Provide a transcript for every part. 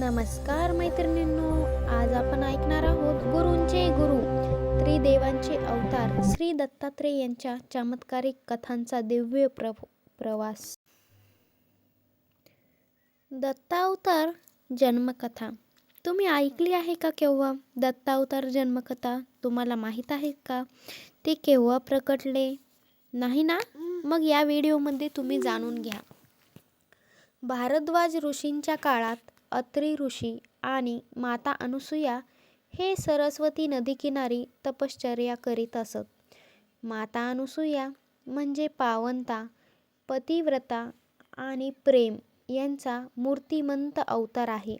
नमस्कार मैत्रिणींनो आज आपण ऐकणार आहोत गुरूंचे गुरु त्रिदेवांचे अवतार श्री दत्तात्रेय यांच्या चमत्कारिक कथांचा दिव्य प्र प्रवास. दत्तावतार जन्मकथा. तुम्ही ऐकली आहे का केव्हा? दत्तावतार जन्मकथा तुम्हाला माहीत आहे का? ते केव्हा प्रकटले? नाही ना? मग या व्हिडिओमध्ये तुम्ही जाणून घ्या. भारद्वाज ऋषींच्या काळात अत्री ऋषी आणि माता अनुसूया हे सरस्वती नदीकिनारी तपश्चर्या करीत असत. माता अनुसूया म्हणजे पावनता पतिव्रता आणि प्रेम यांचा मूर्तिमंत अवतार आहे.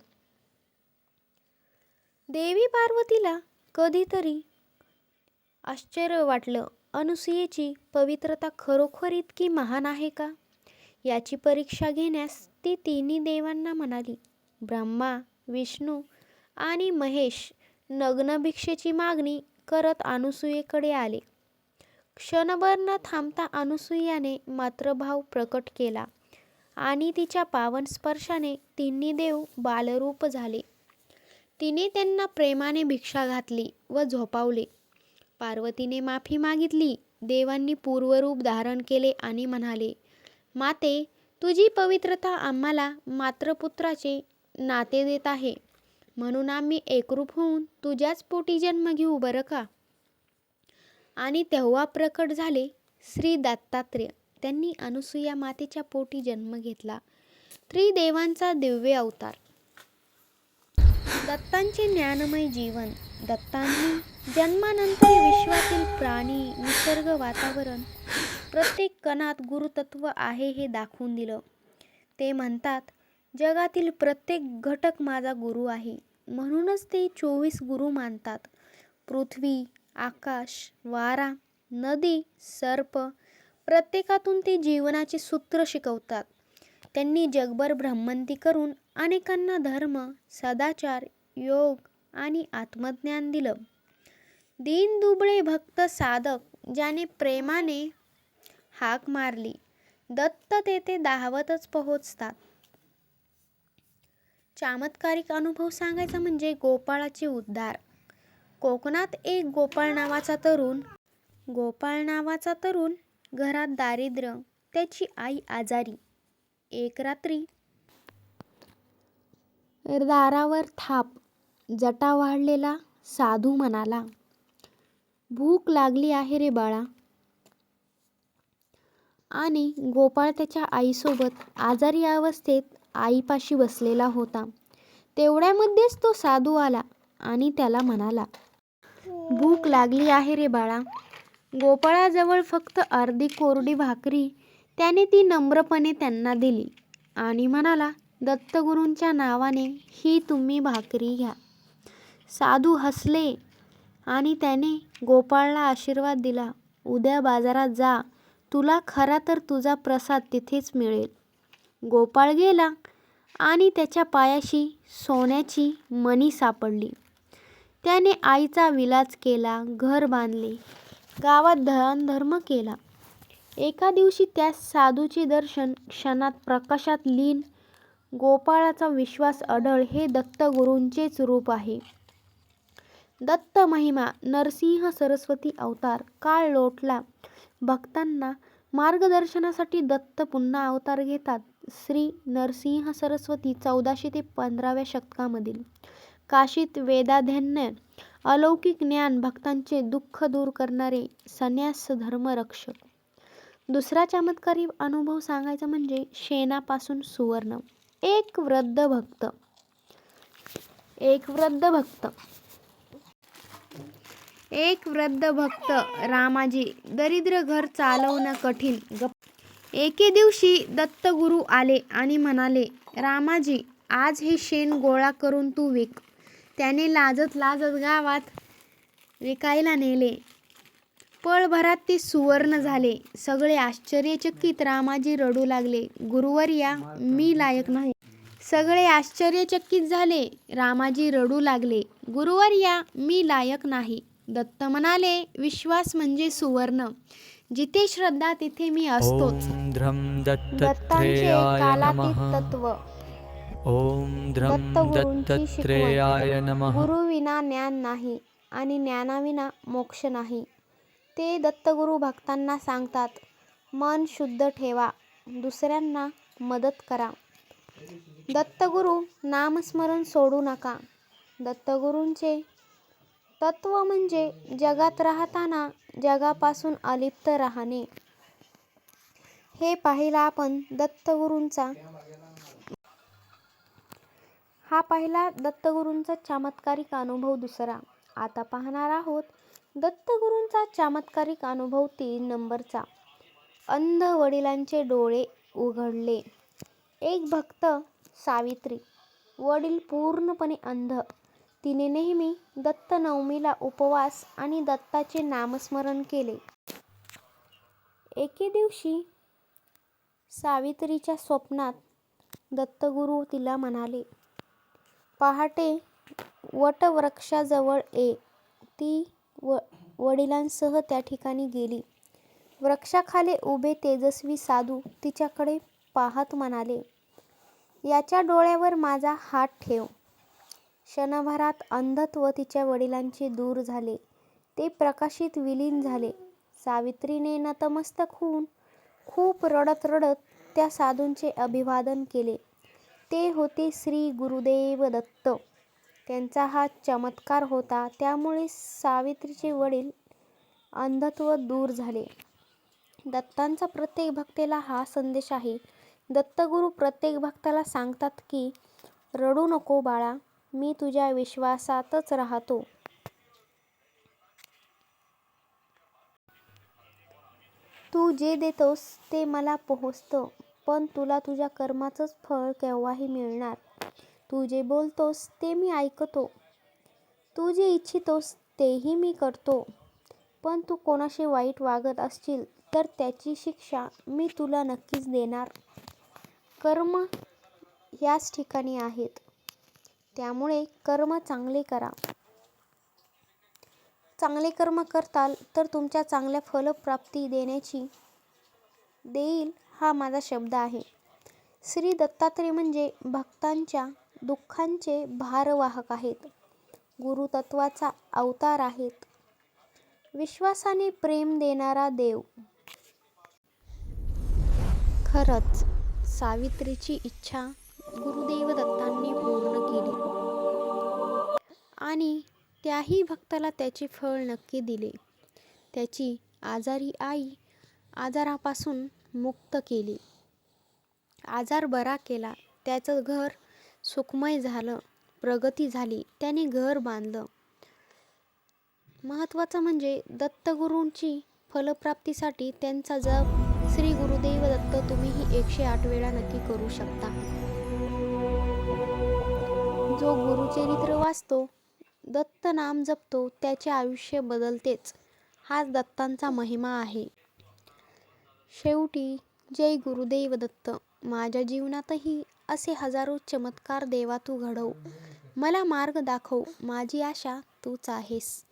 देवी पार्वतीला कधीतरी आश्चर्य वाटलं अनुसूयेची पवित्रता खरोखर इतकी महान आहे का? याची परीक्षा घेण्यास ती तिन्ही देवांना म्हणाली. ब्रह्मा विष्णू आणि महेश नग्नभिक्षेची मागणी करत अनुसूयेकडे आले. क्षणभर न थांबता अनुसूयाने मात्रभाव प्रकट केला आणि तिच्या पावन स्पर्शाने तिन्ही देव बालरूप झाले. तिने त्यांना प्रेमाने भिक्षा घातली व झोपावले. पार्वतीने माफी मागितली देवांनी पूर्वरूप धारण केले आणि म्हणाले माते तुझी पवित्रता आम्हाला मातृपुत्राचे नाते देत आहे. म्हणून आम्ही एकरूप होऊन तुझ्याच पोटी जन्म घेऊ बरं का? आणि तेव्हा प्रकट झाले श्री दत्तात्रेय. त्यांनी अनुसूया मातेच्या पोटी जन्म घेतला. त्रिदेवांचा दिव्य अवतार. दत्तांचे ज्ञानमय जीवन. दत्तांनी जन्मानंतर विश्वातील प्राणी निसर्ग वातावरण प्रत्येक कणात गुरुतत्व आहे हे दाखवून दिलं. ते म्हणतात जगातील प्रत्येक घटक माझा गुरु आहे. म्हणूनच ते चोवीस गुरु मानतात. पृथ्वी आकाश वारा नदी सर्प प्रत्येकातून ते जीवनाचे सूत्र शिकवतात. त्यांनी जगभर भ्रमंती करून अनेकांना धर्म सदाचार योग आणि आत्मज्ञान दिलं. दीन दुबळे भक्त साधक ज्याने प्रेमाने हाक मारली. दत्त तेथे धावतच पोहोचतात. चमत्कारिक अनुभव सांगायचा म्हणजे गोपाळाचे उद्धार. कोकणात एक गोपाळ नावाचा तरुण गोपाळ नावाचा तरुण घरात दारिद्र्य त्याची आई आजारी. एक रात्री दारावर थाप जटा वाढलेला साधू म्हणाला भूक लागली आहे रे बाळा. आणि गोपाळ त्याच्या आईसोबत आजारी अवस्थेत आईपाशी बसलेला होता. तेवढ्यामध्येच तो साधू आला आणि त्याला म्हणाला भूक लागली आहे रे बाळा. गोपाळाजवळ फक्त अर्धी कोरडी भाकरी त्याने ती नम्रपणे त्यांना दिली आणि म्हणाला दत्तगुरूंच्या नावाने ही तुम्ही भाकरी घ्या. साधू हसले आणि त्याने गोपाळला आशीर्वाद दिला उद्या बाजारात जा. तुला खरा तर तुझा प्रसाद तिथेच मिळेल. गोपाळ गेला आणि त्याच्या पायाशी सोन्याची मणी सापडली. त्याने आईचा विलाज केला घर बांधले गावात दानधर्म केला. एका दिवशी त्या साधूचे दर्शन क्षणात प्रकाशात लीन गोपाळाचा विश्वास अढळ हे दत्तगुरूंचेच रूप आहे. दत्त महिमा नरसिंह सरस्वती अवतार काळ लोटला. भक्तांना मार्गदर्शनासाठी दत्त पुन्हा अवतार घेतात. श्री नरसिंह सरस्वती चौदाशे ते पंधराव्या शतकामधील. काशीत वेदाध्ययन अलौकिक ज्ञान भक्तांचे दुःख दूर करणारे संन्यास धर्मरक्षक दुसरा चमत्कारी अनुभव सांगायचा म्हणजे शेणापासून सुवर्ण. एक वृद्ध भक्त. एक वृद्ध भक्त. एक वृद्ध भक्त रामाजी. दरिद्र घर चालवणं कठीण गप्प एके दिवशी दत्तगुरू आले आणि म्हणाले रामाजी आज हे शेण गोळा करून तू विक. त्याने लाजत लाजत गावात विकायला नेले. पळभरात ते सुवर्ण झाले. सगळे आश्चर्यचकित रामाजी रडू लागले. गुरुवर्या मी लायक नाही. सगळे आश्चर्यचकित झाले. रामाजी रडू लागले. गुरुवर्या मी लायक नाही. दत्त म्हणाले विश्वास म्हणजे सुवर्ण. जिथे श्रद्धा तिथे मी असतोच. ॐ ध्रं दत्तांचे दत्तात्रेयाय नमः. तत्व दत्तात्रेयाय नमः. गुरुविना ज्ञान नाही आणि ज्ञानाविना मोक्ष नाही. ते दत्तगुरू भक्तांना सांगतात मन शुद्ध ठेवा दुसऱ्यांना मदत करा. दत्तगुरू नामस्मरण सोडू नका. दत्तगुरूंचे तत्व म्हणजे जगात राहताना जगापासून अलिप्त राहणे. हे पाहिला आपण दत्तगुरूंचा. हा पाहिला दत्तगुरूंचा चमत्कारिक अनुभव दुसरा. आता पाहणार आहोत दत्तगुरूंचा चमत्कारिक अनुभव तीन नंबरचा. अंध वडिलांचे डोळे उघडले. एक भक्त सावित्री. वडील पूर्णपणे अंध. तिने नेहमी दत्तनवमीला उपवास आणि दत्ताचे नामस्मरण केले. एके दिवशी सावित्रीच्या स्वप्नात दत्तगुरू तिला म्हणाले पहाटे वटवृक्षाजवळ ये. ती व वडिलांसह त्या ठिकाणी गेली. वृक्षाखाली उभे तेजस्वी साधू तिच्याकडे पाहत म्हणाले याच्या डोळ्यावर माझा हात ठेव. क्षणभरात अंधत्व तिच्या वडिलांचे दूर झाले. ते प्रकाशित विलीन झाले. सावित्रीने नतमस्तक होऊन खूप रडत रडत त्या साधूंचे अभिवादन केले. ते होते श्री गुरुदेव दत्त. त्यांचा हा चमत्कार होता त्यामुळे सावित्रीचे वडील अंधत्व दूर झाले. दत्तांचा प्रत्येक भक्तेला हा संदेश आहे. दत्तगुरू प्रत्येक भक्ताला सांगतात की रडू नको बाळा मी तुझ्या विश्वासातच राहतो. तू जे देतोस ते मला पोहोचतं पण तुला तुझ्या कर्माचंच फळ केव्हाही मिळणार. तू जे बोलतोस ते मी ऐकतो. तू जे इच्छितोस तेही मी करतो. पण तू कोणाशी वाईट वागत असशील तर त्याची शिक्षा मी तुला नक्कीच देणार. कर्म याच ठिकाणी आहेत. त्यामुळे कर्म चांगले करा. चांगले कर्म करताल तर तुमच्या चांगल्या फलप्राप्ती देण्याची देईल हा माझा शब्द आहे. श्री दत्तात्रय म्हणजे भक्तांच्या दुःखांचे भारवाहक आहेत. गुरुतत्वाचा अवतार आहेत. विश्वासाने प्रेम देणारा देव. खरंच सावित्रीची इच्छा गुरुदेव दत्तांनी पूर्ण आणि त्याही भक्ताला त्याचे फळ नक्की दिले. त्याची आजारी आई आजारापासून मुक्त केली. आजार बरा केला. त्याचं घर सुखमय झालं. प्रगती झाली. त्याने घर बांधलं. महत्त्वाचं म्हणजे दत्तगुरूंची फलप्राप्तीसाठी त्यांचा जप श्री गुरुदेव दत्त तुम्हीही एकशे आठ वेळा नक्की करू शकता. जो गुरुचरित्र वाचतो दत्त नाम जपतो त्याचे आयुष्य बदलतेच. हाच दत्तांचा महिमा आहे. शेवटी जय गुरुदेव दत्त. माझ्या जीवनातही असे हजारो चमत्कार देवा तू घडव. मला मार्ग दाखव. माझी आशा तूच आहेस.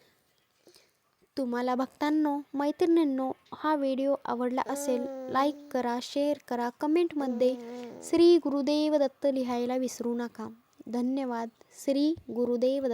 तुम्हाला भक्तांनो मैत्रिणींनो हा व्हिडिओ आवडला असेल लाईक करा शेअर करा कमेंटमध्ये श्री गुरुदेव दत्त लिहायला विसरू नका. धन्यवाद. श्री गुरुदेव दत्त.